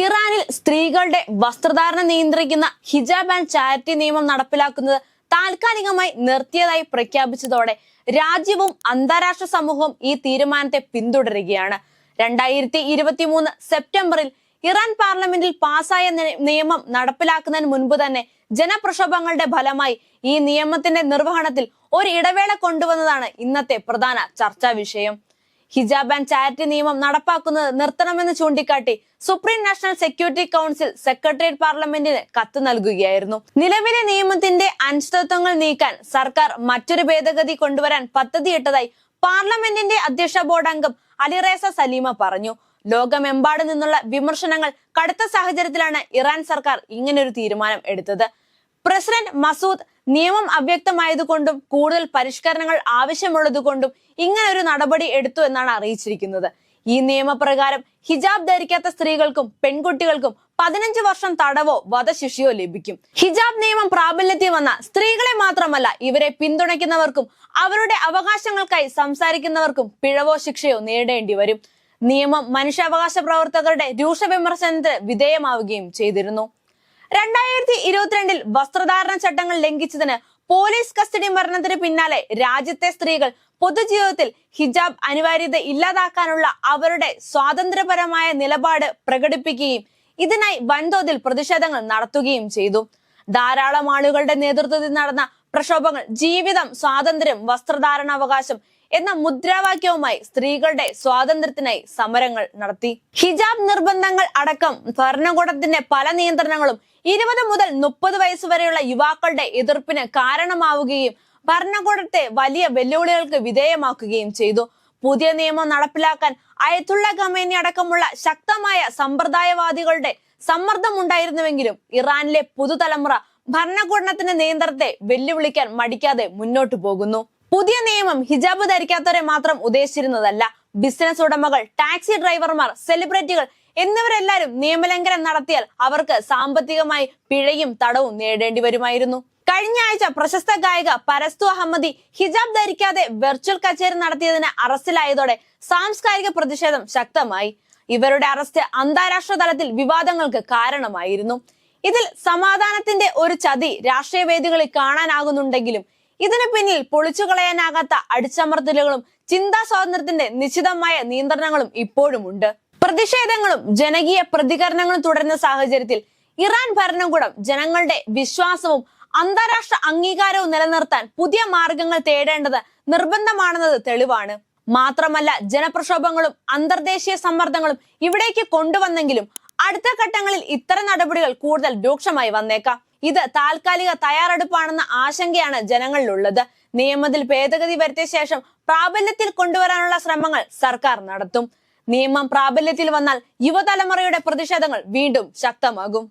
ഇറാനിൽ സ്ത്രീകളുടെ വസ്ത്രധാരണം നിയന്ത്രിക്കുന്ന ഹിജാബ് ആൻഡ് ചാരിറ്റി നിയമം നടപ്പിലാക്കുന്നത് താൽക്കാലികമായി നിർത്തിയതായി പ്രഖ്യാപിച്ചതോടെ രാജ്യവും അന്താരാഷ്ട്ര സമൂഹവും ഈ തീരുമാനത്തെ പിന്തുടരുകയാണ്. രണ്ടായിരത്തി ഇരുപത്തി മൂന്ന് സെപ്റ്റംബറിൽ ഇറാൻ പാർലമെന്റിൽ പാസായ നിയമം നടപ്പിലാക്കുന്നതിന് മുൻപ് തന്നെ ജനപ്രക്ഷോഭങ്ങളുടെ ഫലമായി ഈ നിയമത്തിന്റെ നിർവഹണത്തിൽ ഒരു ഇടവേള കൊണ്ടുവന്നതാണ് ഇന്നത്തെ പ്രധാന ചർച്ചാ വിഷയം. ഹിജാബ് ആൻഡ് ചാരിറ്റി നിയമം നടപ്പാക്കുന്നത് നിർത്തണമെന്ന് ചൂണ്ടിക്കാട്ടി supreme national security council secretariat പാർലമെന്റിന് കത്ത് നൽകുകയായിരുന്നു. നിലവിലെ നിയമത്തിന്റെ അനിശ്ചിതത്വങ്ങൾ നീക്കാൻ സർക്കാർ മറ്റൊരു ഭേദഗതി കൊണ്ടുവരാൻ പദ്ധതിയിട്ടതായി പാർലമെന്റിന്റെ അധ്യക്ഷ ബോർഡ് അംഗം അലിറേസ സലീമ പറഞ്ഞു. ലോകമെമ്പാടു നിന്നുള്ള വിമർശനങ്ങൾ കടുത്ത സാഹചര്യത്തിലാണ് ഇറാൻ സർക്കാർ ഇങ്ങനൊരു തീരുമാനം എടുത്തത്. പ്രസിഡന്റ് മസൂദ് നിയമം അവ്യക്തമായതുകൊണ്ടും കൂടുതൽ പരിഷ്കരണങ്ങൾ ആവശ്യമുള്ളതുകൊണ്ടും ഇങ്ങനെ ഒരു നടപടി എടുത്തു എന്നാണ് അറിയിച്ചിരിക്കുന്നത്. ഈ നിയമപ്രകാരം ഹിജാബ് ധരിക്കാത്ത സ്ത്രീകൾക്കും പെൺകുട്ടികൾക്കും പതിനഞ്ച് വർഷം തടവോ വധശിക്ഷയോ ലഭിക്കും. ഹിജാബ് നിയമം പ്രാബല്യത്തിൽ വന്ന സ്ത്രീകളെ മാത്രമല്ല ഇവരെ പിന്തുണയ്ക്കുന്നവർക്കും അവരുടെ അവകാശങ്ങൾക്കായി സംസാരിക്കുന്നവർക്കും പിഴവോ ശിക്ഷയോ നേടേണ്ടി വരും. നിയമം മനുഷ്യാവകാശ പ്രവർത്തകരുടെ രൂക്ഷ വിമർശനത്തിന് വിധേയമാവുകയും ചെയ്തിരുന്നു. രണ്ടായിരത്തി ഇരുപത്തിരണ്ടിൽ വസ്ത്രധാരണ ചട്ടങ്ങൾ ലംഘിച്ചതിന് പോലീസ് കസ്റ്റഡി മരണത്തിന് പിന്നാലെ രാജ്യത്തെ സ്ത്രീകൾ പൊതുജീവിതത്തിൽ ഹിജാബ് അനിവാര്യത ഇല്ലാതാക്കാനുള്ള അവരുടെ സ്വാതന്ത്ര്യപരമായ നിലപാട് പ്രകടിപ്പിക്കുകയും ഇതിനായി വൻതോതിൽ പ്രതിഷേധങ്ങൾ നടത്തുകയും ചെയ്തു. ധാരാളം ആളുകളുടെ നേതൃത്വത്തിൽ നടന്ന പ്രക്ഷോഭങ്ങൾ ജീവിതം സ്വാതന്ത്ര്യം വസ്ത്രധാരണാവകാശം എന്ന മുദ്രാവാക്യവുമായി സ്ത്രീകളുടെ സ്വാതന്ത്ര്യത്തിനായി സമരങ്ങൾ നടത്തി. ഹിജാബ് നിർബന്ധങ്ങൾ അടക്കം ഭരണകൂടത്തിന്റെ പല നിയന്ത്രണങ്ങളും ഇരുപത് മുതൽ മുപ്പത് വയസ്സ് വരെയുള്ള യുവാക്കളുടെ എതിർപ്പിന് കാരണമാവുകയും ഭരണകൂടത്തെ വലിയ വെല്ലുവിളികൾക്ക് വിധേയമാക്കുകയും ചെയ്തു. പുതിയ നിയമം നടപ്പിലാക്കാൻ അയത്തുള്ള ഖമേനി അടക്കമുള്ള ശക്തമായ സമ്പ്രദായവാദികളുടെ സമ്മർദ്ദം ഉണ്ടായിരുന്നുവെങ്കിലും ഇറാനിലെ പുതുതലമുറ ഭരണകൂടത്തിന്റെ നിയന്ത്രണത്തെ വെല്ലുവിളിക്കാൻ മടിക്കാതെ മുന്നോട്ടു പോകുന്നു. പുതിയ നിയമം ഹിജാബ് ധരിക്കാത്തവരെ മാത്രം ഉദ്ദേശിച്ചിരുന്നതല്ല. ബിസിനസ് ഉടമകൾ ടാക്സി ഡ്രൈവർമാർ സെലിബ്രിറ്റികൾ എന്നിവരെല്ലാരും നിയമലംഘനം നടത്തിയാൽ അവർക്ക് സാമ്പത്തികമായി പിഴയും തടവും നേടേണ്ടി വരുമായിരുന്നു. കഴിഞ്ഞ ആഴ്ച പ്രശസ്ത ഗായിക പരസ്തു അഹമ്മദി ഹിജാബ് ധരിക്കാതെ വെർച്വൽ കച്ചേരി നടത്തിയതിന് അറസ്റ്റിലായതോടെ സാംസ്കാരിക പ്രതിഷേധം ശക്തമായി. ഇവരുടെ അറസ്റ്റ് അന്താരാഷ്ട്ര തലത്തിൽ വിവാദങ്ങൾക്ക് കാരണമായിരുന്നു. ഇതിൽ സമാധാനത്തിന്റെ ഒരു ചതി രാഷ്ട്രീയ വേദികളിൽ കാണാനാകുന്നുണ്ടെങ്കിലും ഇതിനു പിന്നിൽ പൊളിച്ചു കളയാനാകാത്ത അടിച്ചമർത്തലുകളും ചിന്താ സ്വാതന്ത്ര്യത്തിന്റെ നിശ്ചിതമായ നിയന്ത്രണങ്ങളും ഇപ്പോഴും ഉണ്ട്. പ്രതിഷേധങ്ങളും ജനകീയ പ്രതികരണങ്ങളും തുടരുന്ന സാഹചര്യത്തിൽ ഇറാൻ ഭരണകൂടം ജനങ്ങളുടെ വിശ്വാസവും അന്താരാഷ്ട്ര അംഗീകാരവും നിലനിർത്താൻ പുതിയ മാർഗങ്ങൾ തേടേണ്ടത് നിർബന്ധമാണെന്നത് തെളിവാണ്. മാത്രമല്ല ജനപ്രക്ഷോഭങ്ങളും അന്തർദേശീയ സമ്മർദ്ദങ്ങളും ഇവിടേക്ക് കൊണ്ടുവന്നെങ്കിലും അടുത്ത ഘട്ടങ്ങളിൽ ഇത്തരം നടപടികൾ കൂടുതൽ രൂക്ഷമായി വന്നേക്കാം. ഇത് താൽക്കാലിക തയ്യാറെടുപ്പാണെന്ന ആശങ്കയാണ് ജനങ്ങളിലുള്ളത്. നിയമത്തിൽ ഭേദഗതി വരുത്തിയ ശേഷം പ്രാബല്യത്തിൽ കൊണ്ടുവരാനുള്ള ശ്രമങ്ങൾ സർക്കാർ നടത്തും. നിയമം പ്രാബല്യത്തിൽ വന്നാൽ യുവതലമുറയുടെ പ്രതിഷേധങ്ങൾ വീണ്ടും ശക്തമാകും.